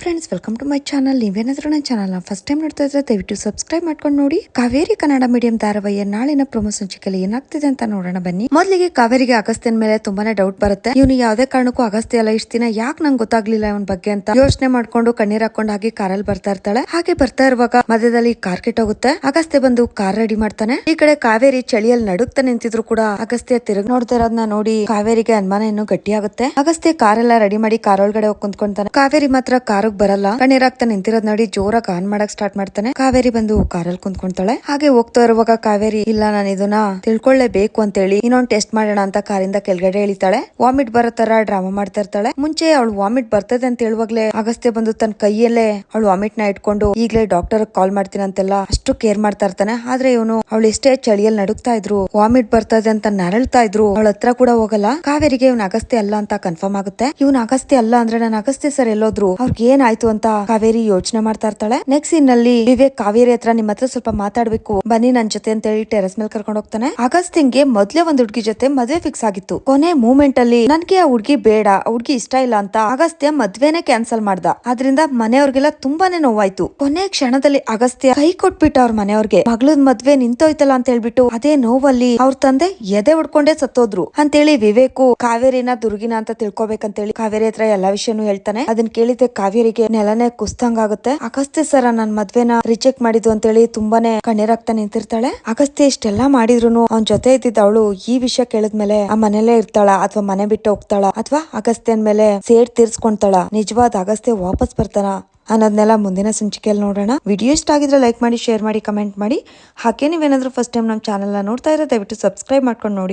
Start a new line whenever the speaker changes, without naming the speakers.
Friends welcome to my channel ನೀವೇನಾದ್ರೂ ನನ್ನ channel first time ನೋಡ್ತಾ ಇದ್ರೆ ದಯವಿಟ್ಟು ಸಬ್ಸ್ಕ್ರೈಬ್ ಮಾಡ್ಕೊಂಡು ನೋಡಿ. ಕಾವೇರಿ ಕನ್ನಡ ಮೀಡಿಯಂ ಧಾರಾವಾಹಿಯ ನಾಳಿನ ಪ್ರೊಮೋ ಸಂಚಿಕೆಯಲ್ಲಿ ಏನಾಗ್ತಿದೆ ಅಂತ ನೋಡೋಣ ಬನ್ನಿ. ಮೊದಲಿಗೆ ಕಾವೇರಿಗೆ ಅಗಸ್ತ್ಯನ ಮೇಲೆ ತುಂಬಾನೇ ಡೌಟ್ ಬರುತ್ತೆ. ಇವನು ಯಾವುದೇ ಕಾರಣಕ್ಕೂ ಅಗಸ್ತ್ಯ ಅಲ್ಲ, ಇಷ್ಟ ದಿನ ಯಾಕೆ ನಂಗೆ ಗೊತ್ತಾಗ್ಲಿಲ್ಲ ಇವನ್ ಬಗ್ಗೆ ಅಂತ ಯೋಚನೆ ಮಾಡ್ಕೊಂಡು ಕಣ್ಣೀರ್ ಹಾಕೊಂಡು ಹಾಗೆ ಕಾರಲ್ಲಿ ಬರ್ತಾ ಇರ್ತಾಳೆ. ಹಾಗೆ ಬರ್ತಾ ಇರುವಾಗ ಮಧ್ಯದಲ್ಲಿ ಕಾರ್ ಕೆಟ್ಟೋಗುತ್ತೆ ಅಗಸ್ತ್ಯ ಬಂದು ಕಾರ್ ರೆಡಿ ಮಾಡ್ತಾನೆ. ಈ ಕಡೆ ಕಾವೇರಿ ಚಳಿಯಲ್ಲಿ ನಡುಕ್ತಾ ನಿಂತಿದ್ರು ಕೂಡ ಅಗಸ್ತ್ಯ ತಿರುಗ್ ನೋಡ್ತಾ ಇರೋದನ್ನ ನೋಡಿ ಕಾವೇರಿಗೆ ಅನುಮಾನ ಇನ್ನೂ ಗಟ್ಟಿಯಾಗುತ್ತೆ. ಕಾರ್ ಎಲ್ಲ ರೆಡಿ ಮಾಡಿ ಕಾರ್ ಒಳಗಡೆ ಹೋಗಿ ಕುಂತ್ಕೊಂತಾನೆ. ಕಾವೇರಿ ಮಾತ್ರ ಬರಲ್ಲ. ಕಣ್ಣೀರಾಗ್ತಾ ನಿಂತಿರೋದ್ ನೋಡಿ ಜೋರಾಗಿ ಆನ್ ಮಾಡಕ್ ಸ್ಟಾರ್ಟ್ ಮಾಡ್ತಾನೆ. ಕಾವೇರಿ ಬಂದು ಕಾರಲ್ಲಿ ಕುಂತ್ಕೊಂತಾಳೆ. ಹಾಗೆ ಹೋಗ್ತಾ ಇರುವಾಗ ಕಾವೇರಿ, ಇಲ್ಲ, ನಾನು ಇದನ್ನ ತಿಳ್ಕೊಳ್ಳೇಬೇಕು ಅಂತ ಹೇಳಿ ಇನ್ನೊಂದ್ ಟೆಸ್ಟ್ ಮಾಡೋಣ ಅಂತ ಕಾರಿಂದ ಕೆಳಗಡೆ ಇಳಿತಾಳೆ ವಾಮಿಟ್ ಬರೋ ತರ ಡ್ರಾಮಾ ಮಾಡ್ತಾ ಇರ್ತಾಳೆ. ಮುಂಚೆ ಅವಳು ವಾಮಿಟ್ ಬರ್ತದೆ ಅಂತ ಹೇಳುವಾಗ್ಲೇ ಅಗಸ್ತ್ಯ ಬಂದು ತನ್ನ ಕೈಯಲ್ಲೇ ಅವಳು ವಾಮಿಟ್ನ ಇಟ್ಕೊಂಡು ಈಗಲೇ ಡಾಕ್ಟರ್ ಕಾಲ್ ಮಾಡ್ತೀನಿ ಅಂತೆಲ್ಲ ಅಷ್ಟು ಕೇರ್ ಮಾಡ್ತಾ ಇರ್ತಾನೆ. ಆದ್ರೆ ಇವನು ಅವಳು ಎಷ್ಟೇ ಚಳಿಯಲ್ಲಿ ನಡುಕ್ತಾ ಇದ್ರು, ವಾಮಿಟ್ ಬರ್ತದೆ ಅಂತ ನರಳ್ತಾ ಇದ್ರು, ಅವಳ ಹತ್ರ ಕೂಡ ಹೋಗಲ್ಲ. ಕಾವೇರಿಗೆ ಇವ್ನ ಅಗಸ್ತ್ಯ ಅಲ್ಲ ಅಂತ ಕನ್ಫರ್ಮ್ ಆಗುತ್ತೆ. ಇವ್ನ ಅಗಸ್ತ್ಯ ಅಲ್ಲ ಅಂದ್ರೆ ನನ್ನ ಅಗಸ್ತ್ಯ ಸರ್ ಎಲ್ಲೋದ್ರು ಅವ್ರಿಗೆ ಏನಾಯ್ತು ಅಂತ ಕಾವೇರಿ ಯೋಚನೆ ಮಾಡ್ತಾ ಇರ್ತಾಳೆ. ನೆಕ್ಸ್ಟ್ ಸೀನ್ನಲ್ಲಿ ವಿವೇಕ್ ಕಾವೇರಿ ಹತ್ರ ನಿಮ್ ಹತ್ರ ಸ್ವಲ್ಪ ಮಾತಾಡ್ಬೇಕು. ಬನ್ನಿ ನನ್ ಜೊತೆ ಅಂತ ಹೇಳಿ ಟೆರೆಸ್ ಮೇಲೆ ಕರ್ಕೊಂಡು ಹೋಗ್ತಾನೆ. ಅಗಸ್ತ್ಯಂಗೆ ಮೊದ್ಲೇ ಒಂದ್ ಹುಡ್ಗಿ ಜೊತೆ ಮದ್ವೆ ಫಿಕ್ಸ್ ಆಗಿತ್ತು. ಕೊನೆ ಮೂಮೆಂಟ್ ಅಲ್ಲಿ, ನನ್ಗೆ ಆ ಹುಡ್ಗಿ ಬೇಡ, ಆ ಹುಡ್ಗಿ ಇಷ್ಟ ಇಲ್ಲ ಅಂತ ಅಗಸ್ತ್ಯ ಮದ್ವೆನೆ ಕ್ಯಾನ್ಸಲ್ ಮಾಡ್ದ. ಆದ್ರಿಂದ ಮನೆಯವ್ರಿಗೆಲ್ಲ ತುಂಬಾನೇ ನೋವಾಯ್ತು. ಕೊನೆ ಕ್ಷಣದಲ್ಲಿ ಅಗಸ್ತ್ಯ ಕೈ ಕೊಟ್ಬಿಟ್ಟ ಅವ್ರ ಮನೆಯವ್ರಿಗೆ. ಮಗಳದ್ ಮದ್ವೆ ನಿಂತೋಯ್ತಲ್ಲ ಅಂತ ಹೇಳ್ಬಿಟ್ಟು ಅದೇ ನೋವಲ್ಲಿ ಅವ್ರ ತಂದೆ ಎದೆ ಹೊಡ್ಕೊಂಡೇ ಸತ್ತೋದ್ರು. ಅಂತೇಳಿ ವಿವೇಕು ಕಾವೇರಿನ ದುರ್ಗಿನ ಅಂತ ತಿಳ್ಕೊಬೇಕಂತೇಳಿ ಕಾವೇರಿ ಹತ್ರ ಎಲ್ಲಾ ವಿಷಯನೂ ಹೇಳ್ತಾನೆ. ಅದನ್ನ ಕೇಳಿದ್ರೆ ಕಾವೇರಿಗೆ ನೆಲನೆ ಕುಸ್ತಂಗಾಗುತ್ತೆ ಅಗಸ್ತ್ಯ ಸರ ನನ್ ಮದ್ವೆನ ರಿಜೆಕ್ಟ್ ಮಾಡಿದ್ದು ಅಂತೇಳಿ ತುಂಬಾನೇ ಕಣ್ಣೀರಾಗ್ತಾ ನಿಂತಿರ್ತಾಳೆ. ಅಗಸ್ತ್ಯ ಇಷ್ಟೆಲ್ಲಾ ಮಾಡಿದ್ರು ಅವ್ನ ಜೊತೆ ಇದ್ದಿದ್ದ ಅವಳು ಈ ವಿಷಯ ಕೇಳಿದ್ಮೇಲೆ ಆ ಮನೇಲೆ ಇರ್ತಾಳ ಅಥವಾ ಮನೆ ಬಿಟ್ಟು ಹೋಗ್ತಾಳ ಅಥವಾ ಅಗಸ್ತ್ಯನ್ ಮೇಲೆ ಸೇಡ್ ತೀರ್ಸ್ಕೊಂತಾಳ. ನಿಜವಾದ ಅಗಸ್ತ್ಯ ವಾಪಸ್ ಬರ್ತಾನ ಅನ್ನೋದನ್ನೆಲ್ಲ ಮುಂದಿನ ಸಂಚಿಕೆಯಲ್ಲಿ ನೋಡೋಣ. ವಿಡಿಯೋ ಇಷ್ಟ ಆಗಿದ್ರೆ ಲೈಕ್ ಮಾಡಿ, ಶೇರ್ ಮಾಡಿ, ಕಮೆಂಟ್ ಮಾಡಿ. ಹಾಗೆ ನೀವೇನಾದ್ರೂ ಫಸ್ಟ್ ಟೈಮ್ ನಮ್ಮ ಚಾನಲ್ನ ನೋಡ್ತಾ ಇರೋ ದಯವಿಟ್ಟು ಸಬ್ಸ್ಕ್ರೈಬ್ ಮಾಡ್ಕೊಂಡು ನೋಡಿ.